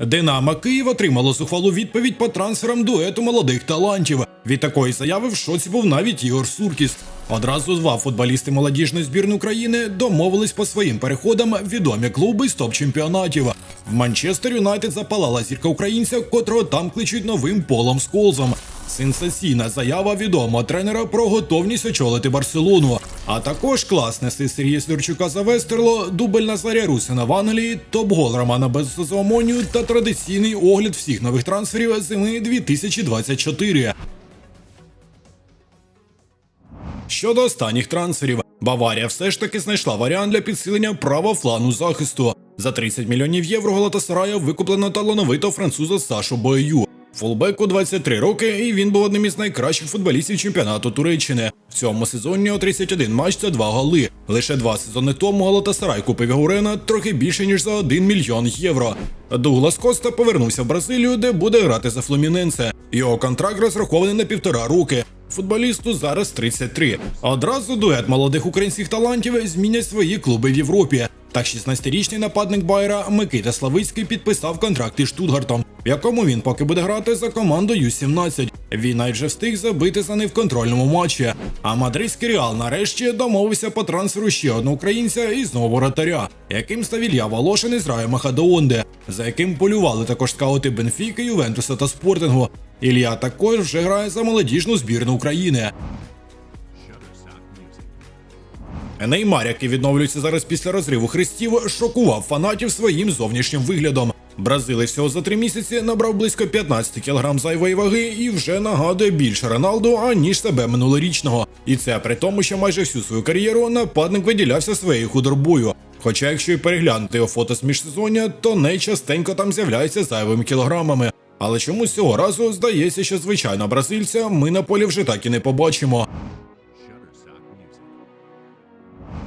Динамо Київ отримало зухвалу відповідь по трансферам дуету молодих талантів. Від такої заяви в шоці був навіть Ігор Суркіс. Одразу два футболісти молодіжної збірної України домовились по своїм переходам відомі клуби з топ-чемпіонатів. В Манчестер Юнайтед запалала зірка українця, котрого там кличуть новим полом Сколзом. Сенсаційна заява відомого тренера про готовність очолити Барселону. А також класне си Сергія Слюрчука за Вестерло, дубль Назаря Русина в Англії, топ-гол Романа Беззомонію та традиційний огляд всіх нових трансферів зими 2024. Щодо останніх трансферів, Баварія все ж таки знайшла варіант для підсилення правого флану захисту. За 30 мільйонів євро Галатасарая викуплено талановитого француза Сашу Бою. Фулбеку 23 роки, і він був одним із найкращих футболістів чемпіонату Туреччини. В цьому сезоні у 31 матч це два голи. Лише два сезони тому Галатасарай купив Гурена трохи більше ніж за 1 мільйон євро. Дуглас Коста повернувся в Бразилію, де буде грати за Флуміненсе. Його контракт розрахований на півтора роки. Футболісту зараз 33. Одразу дует молодих українських талантів змінять свої клуби в Європі. Так 16-річний нападник Байера Микита Славицький підписав контракт із Штутгартом, в якому він поки буде грати за команду Ю-17. Він навіть встиг забити за них в контрольному матчі. А мадридський Реал нарешті домовився по трансферу ще одного українця і знову воротаря, яким став Ілля Волошин із Раю Махадоонде, за яким полювали також скаути Бенфіки, Ювентуса та Спортингу. Ілля також вже грає за молодіжну збірну України. Неймар, який відновлюється зараз після розриву хрестів, шокував фанатів своїм зовнішнім виглядом. Бразилець всього за три місяці набрав близько 15 кг зайвої ваги і вже нагадує більше Роналду, аніж себе минулорічного. І це при тому, що майже всю свою кар'єру нападник виділявся своєю худорбою. Хоча, якщо й переглянути його фото з міжсезоння, то не частенько там з'являється зайвими кілограмами. Але чомусь цього разу здається, що звичайно бразильця ми на полі вже так і не побачимо.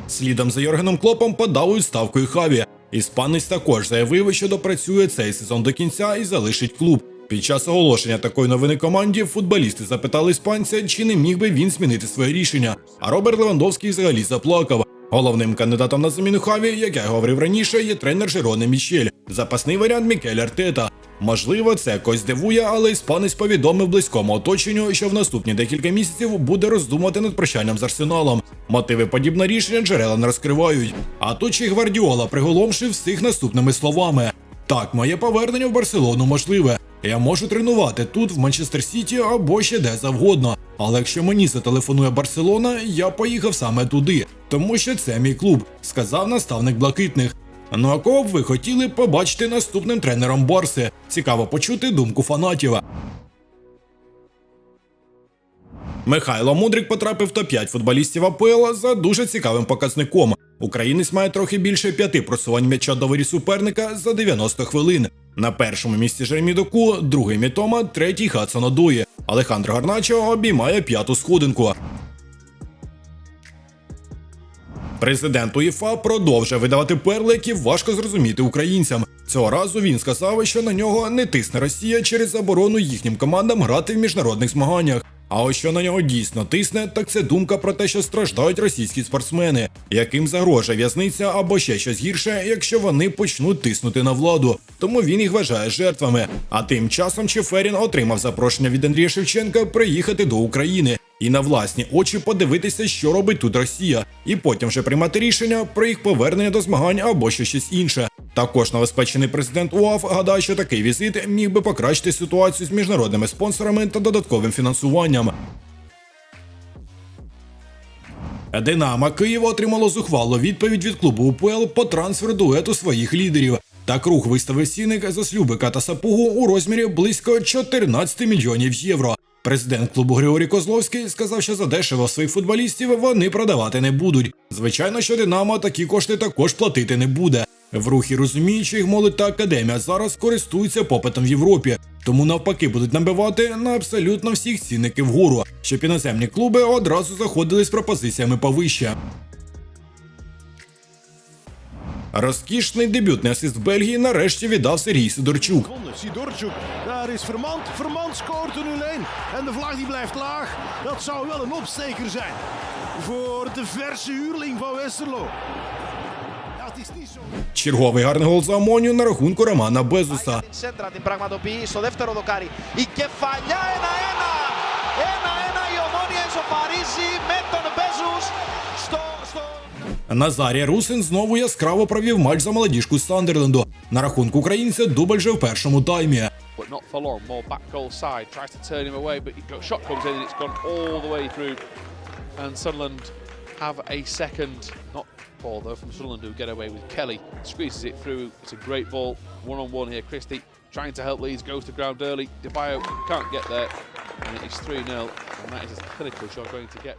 Слідом за Йоргеном Клопом подав у відставку і Хаві. Іспанець також заявив, що допрацює цей сезон до кінця і залишить клуб. Під час оголошення такої новини команді футболісти запитали іспанця, чи не міг би він змінити своє рішення. А Роберт Левандовський взагалі заплакав. Головним кандидатом на заміну Хаві, як я говорив раніше, є тренер Жероне Мічель, запасний варіант Мікель Артета. Можливо, це когось дивує, але іспанець повідомив близькому оточенню, що в наступні декілька місяців буде роздумувати над прощанням з арсеналом. Мотиви подібного рішення джерела не розкривають. А тут ще Гвардіола приголомшив всіх наступними словами: так, моє повернення в Барселону можливе. Я можу тренувати тут, в Манчестер Сіті або ще де завгодно. Але якщо мені зателефонує Барселона, я поїхав саме туди, тому що це мій клуб, сказав наставник блакитних. Ну а кого б ви хотіли побачити наступним тренером Барси? Цікаво почути думку фанатів. Михайло Мудрик потрапив в топ-5 футболістів АПЛ за дуже цікавим показником. Українець має трохи більше п'яти просувань м'яча до ворі суперника за 90 хвилин. На першому місці Жеремі Доку, другий Мітома, третій Хадсон Одує. Алехандро Гарначо обіймає п'яту сходинку. Президент УЄФА продовжує видавати перли, які важко зрозуміти українцям. Цього разу він сказав, що на нього не тисне Росія через заборону їхнім командам грати в міжнародних змаганнях. А ось що на нього дійсно тисне, так це думка про те, що страждають російські спортсмени, яким загрожує в'язниця або ще щось гірше, якщо вони почнуть тиснути на владу. Тому він їх вважає жертвами. А тим часом Чеферін отримав запрошення від Андрія Шевченка приїхати до України і на власні очі подивитися, що робить тут Росія, і потім вже приймати рішення про їх повернення до змагань або ще щось інше. Також новоспечений президент УАФ гадає, що такий візит міг би покращити ситуацію з міжнародними спонсорами та додатковим фінансуванням. Динамо Києва отримало зухвалу відповідь від клубу УПЛ по трансферу дуету своїх лідерів. Так рух виставив цінник за Слюбика та Сапугу у розмірі близько 14 мільйонів євро. Президент клубу Григорій Козловський сказав, що задешево своїх футболістів вони продавати не будуть. Звичайно, що Динамо такі кошти також платити не буде. В рухі розуміють, що їх молодь та академія зараз користуються попитом в Європі, тому навпаки будуть набивати на абсолютно всіх цінники вгору, щоб іноземні клуби одразу заходили з пропозиціями повище. Розкішний дебютний асист Бельгії нарешті віддав Сергій Сидорчук. Sidorчук, daar is Vermand. Vermand scoort er 0-1. En de vlag die blijft laag. Dat zou wel een opsteker zijn. Voor de verse huurling van Westerlo. Черговий гарний гол за Амонію на рахунку Романа Безуса. Назарія Русин знову яскраво провів матч за молодіжку Сандерленду. На рахунку українця дубль же в першому таймі ball though, from Sunderland who get away with Kelly. Squeezes it through. It's a great ball. One on one here. Christie trying to help Leeds, goes to ground early. DeBio can't get there. And it is 3 0. And that is as clinical as you're going to get.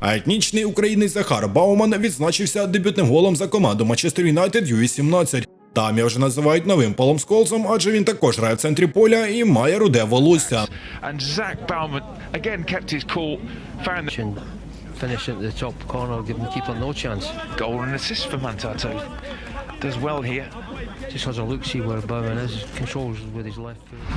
А етнічний українець Захар Бауман відзначився дебютним голом за команду Манчестер Юнайтед Ю-18. Там його вже називають новим Полом Сколсом, адже він також грає в центрі поля і має руде волосся. And Zach Bauman again kept his cool, found the finish at the top corner, giving the keeper no chance. goal and assist for Mantato. Does well here. Just has a look, see where Bowman is, controls with his left foot.